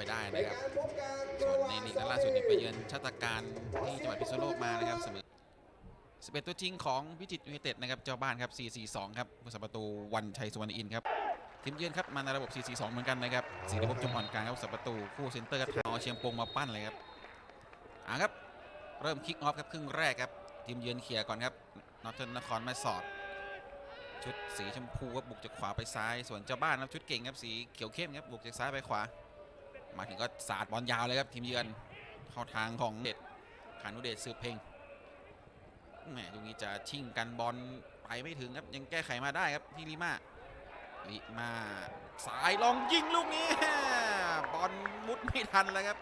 ไปได้นะครับส่วนในลีกนัดล่าสุดนี่ไปเยือนชาติการที่จังหวัดพิษณุโลกมานะครับเสมอ11 ตัวจริงของพิจิตรยูไนเต็ดนะครับเจ้าบ้านครับ 4-4-2 ครับผู้สาประตูวันชัยสุวรรณอินครับทีมเยือนครับมาในระบบ 4-4-2 เหมือนกันนะครับสีระบบจงอ่อนกลางครับผู้สาประตูคู่เซนเตอร์ครับเอาเชียงปงมาปั้นเลยครับอ่าครับเริ่มคิกออฟครับครึ่งแรกครับทีมเยือนเคลียร์ก่อนครับนอตเทิร์นนครม่สอด ชุดสีชมพูครับบุกจากขวาไปซ้าย ส่วนเจ้าบ้านครับชุดเก่งครับสีเขียวเข้มครับบุกจากซ้ายไปขวา มาถึงก็สาดบอลยาวเลยครับทีมเยือนเข้าทางของเด็ดขานุเดชสืบเพ่งแหมตรงนี้จะชิ่งกันบอลไปไม่ถึงครับยังแก้ไขมาได้ครับที่ลิมาลิมาสายลองยิงลูกนี้บอลมุดไม่ทันเลยครับ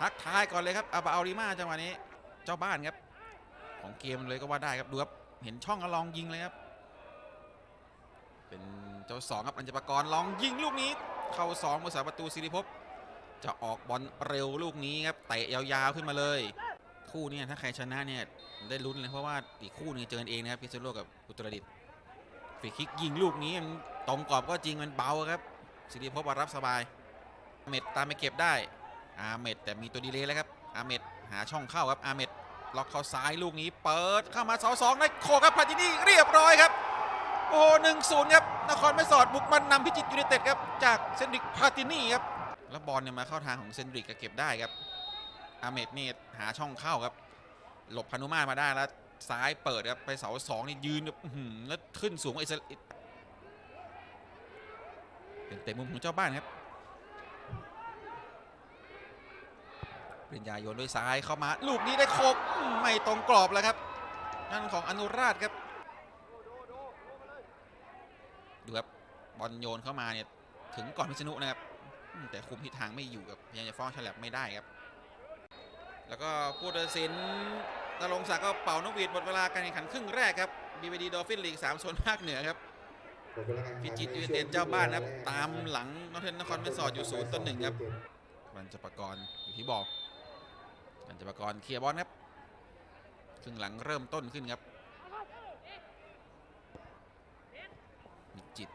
ทักทายก่อนเลยครับอาบาอาลิมาจังหวะนี้เจ้าบ้านครับ ของเกมเลยก็ว่าได้ครับดูครับเห็นช่องก็ลองยิงเลยครับ เป็นเจ้าสองครับอัญจปกรณ์ลองยิงลูกนี้ เข้าสองมือสาประตูสิริภพจะออกบอลเร็วลูกนี้ครับเตะยาวๆขึ้นมาเลย คู่นี้ถ้าใครชนะเนี่ยได้ลุ้นเลยเพราะว่าอีกคู่นึงเจอกันเองนะครับพิษณุโลกกับอุตรดิตถ์ฟรีคิกยิงลูกนี้มันตรงกรอบก็จริงมันเบาครับสิริภพรับสบายอาเมดตามไปเก็บได้อาเมดแต่มีตัวดีเลย์แล้วครับอาเมดหาช่องเข้าครับอาเมดล็อกเข้าซ้ายลูกนี้เปิดเข้ามาเสาสองได้โคครับพาตินี่เรียบร้อยครับ โอ้หนึ่งศูนย์ครับ นครไม่สอดบุกมันนำพิจิตรยูไนเต็ดครับ จากเซนดริกพาตินี่ครับ แล้วบอลเนี่ยมาเข้าทางของเซนดริกก็เก็บได้ครับ อาเมดนี่หาช่องเข้าครับ หลบพานุมาตมาได้แล้วซ้ายเปิดครับไปเสาสองนี่ยืนแบบแล้วขึ้นสูงกว่าอิสเอลเป็นเตะมุมของเจ้าบ้านครับปริญญาโยนด้วยซ้ายเข้ามา ลูกนี้ได้โคกอืมไม่ตรงกรอบแล้วครับ นั่นของอนุราชครับ ดูครั บอลโยนเข้ามาเนี่ยถึงก่อนพิษณุนะครับ แต่คุมทิศทางไม่อยู่ครับพยายามจะฟ้องฉลับไม่ได้ครับ แล้วก็ผู้ตัดสินนรงศักดิ์ก็เป่านกหวีดหมดเวลาการแข่งขันครึ่งแรกครับ BVD Dolphin League 3โซนภาคเหนือครับหมดเวลาการแข่งขันพิจิตรยูไนเต็ดเจ้าบ้านนะครับ ตามหลังนอตเทนนครไม่สอดอยู่ศูนย์ต่อหนึ่งครับรัญจะปกรณ์อยู่ที่บอกรัญจะประกรณ์เคลียร์บอลครับครึ่งหลังเริ่มต้นขึ้นครับพิจิตร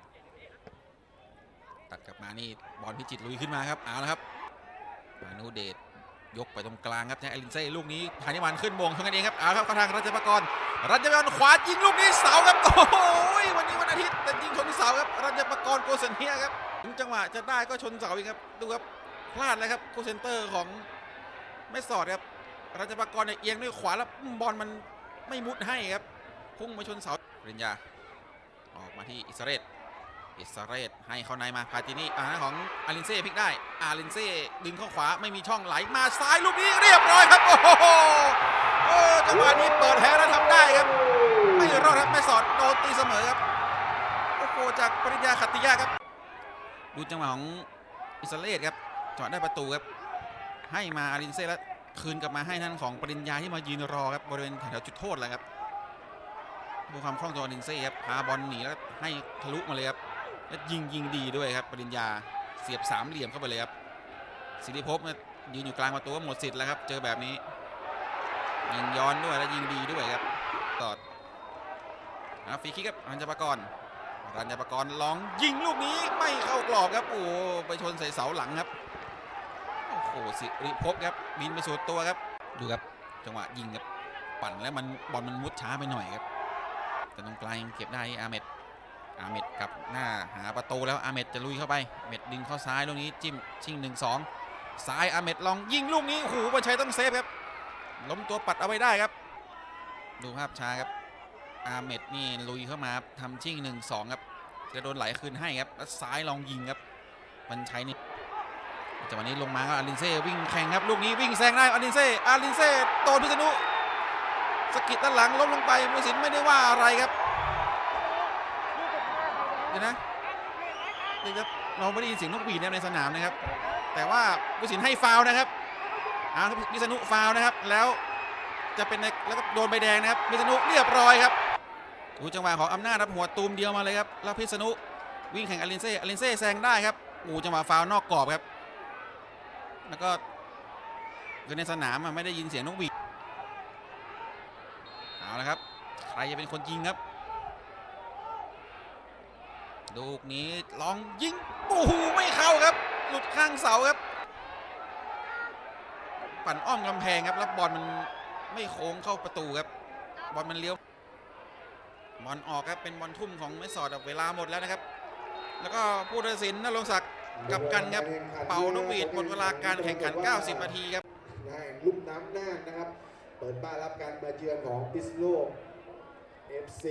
ตัดกลับมานี่บอลพิจิตรลุยขึ้นมาครับเอาละครับมานุเดชยกไปตรงกลางครับแจ็คเอลินเซ่ลูกนี้พานิวันขึ้นโมงเท่านั้นเองครับเอาครับเข้าทางรัญจปกรรัญญากรขวายิงลูกนี้เสาครับโอ้โหวันนี้วันอาทิตย์แต่ยิงชนเสาครับรัญญากรโกเซนเฮียครับถึงจังหวะจะได้ก็ชนเสาอีกครับดูครับพลาดเลยครับโกเซนเตอร์ของไม่สอดครับรัญญากรเนี่ยเอียงด้วยขวาแล้วบอลมันไม่มุดให้ครับพุ่งมาชนเสาปริญญาออกมาที่อิสราเอล อิสราเอลให้เข้าในมาพาตินี่อ่าของอารินเซ่พลิกได้ อารินเซ่ดึงเข้าขวาไม่มีช่องไหลมาซ้ายลูกนี้เรียบร้อยครับ โอ้โหโอ้จังหวะนี้เปิดแฮแล้วทำได้ครับ ไม่รอดครับไม่สอดโดนตีเสมอครับโอ้โหจากปริญญาขัตติยาครับ ดูจังหวะของอิสราเอลครับจอดได้ประตูครับ ให้มาอารินเซ่แล้วคืนกลับมาให้ท่านของปริญญาที่มายืนรอครับบริเวณแถวจุดโทษแหละครับดูความคล่องตัวอารินเซ่ครับพาบอลหนีแล้วให้ทะลุมาเลยครับ แล้วยิงยิงดีด้วยครับปริญญาเสียบสามเหลี่ยมเข้าไปเลยครับสิริภพเนี่ยยืนอยู่กลางประตูก็หมดสิทธิ์แล้วครับ เจอแบบนี้ ยิงย้อนด้วยแล้วยิงดีด้วยครับตอนะฟรีคิกครับรัญญปกรณ์รัญญปกรลองยิงลูกนี้ไม่เข้ากรอบครับโอ้ไปชนใส่เสาหลังครับโอ้โหสิริภพครับบินไปสุดตัวครับ ดูครับจังหวะยิงครับปั่นแล้วมันบอลมันมุดช้าไปหน่อยครับแต่ตรงกลางยังเก็บได้อาเมด อาเมดกับหน้าหาประตูแล้วอาเมดจะลุยเข้าไปอาเมดดึงเข้าซ้ายลูกนี้จิ้มชิงหนึ่งสองซ้ายอาเมดลองยิงลูกนี้โอ้โหบัญชัยต้องเซฟครับล้มตัวปัดเอาไว้ได้ครับ ดูภาพช้าครับอาเมดนี่ลุยเข้ามาครับทำชิ่งหนึ่งสองครับจะโดนไหลคืนให้ครับแล้วซ้ายลองยิงครับมันใช้นี่จังหวะนี้ลงมาก็อารินเซ่วิ่งแข่งครับลูกนี้วิ่งแซงได้อารินเซ่อารินเซ่โดนพิษณุสกิดด้านหลังล้มลงไปมุสินไม่ได้ว่าอะไรครับ ดี๋ยวนะเดี๋ยวครับเราไม่ได้ยินเสียงนกหวีดในสนามนะครับ แต่ว่ามุสินให้ฟาวนะครับอาครับพิษณุฟาวนะครับ แล้วจะเป็นแล้วก็โดนใบแดงนะครับพิษณุเรียบร้อยครับดูจังหวะของอำนาจรับหัวตูมเดียวมาเลยครับแล้วพิษณุวิ่งแข่งอารินเซ่อารินเซ่แซงได้ครับโอ้จังหวะฟาวนอกกรอบครับ แล้วก็คือในสนามอะไม่ได้ยินเสียงนกหวีดเอาละครับใครจะเป็นคนยิงครับ ลูกนี้ลองยิงโอ้โหไม่เข้าครับ หลุดข้างเสาครับ ปั่นอ้อมกำแพงครับแล้วบอลมันไม่โค้งเข้าประตูครับ บอลมันเลี้ยวบอลออกครับเป็นบอลทุ่มของเมสอดเวลาหมดแล้วนะครับ แล้วก็ผู้ตัดสินนรงศักดิ์กับกันครับ เป่านกหวีดหมดเวลาการแข่งขัน 90 นาทีครับนะลูกน้ำหน่านะครับ เปิดบ้านรับการมาเยือนของพิษณุโลก FC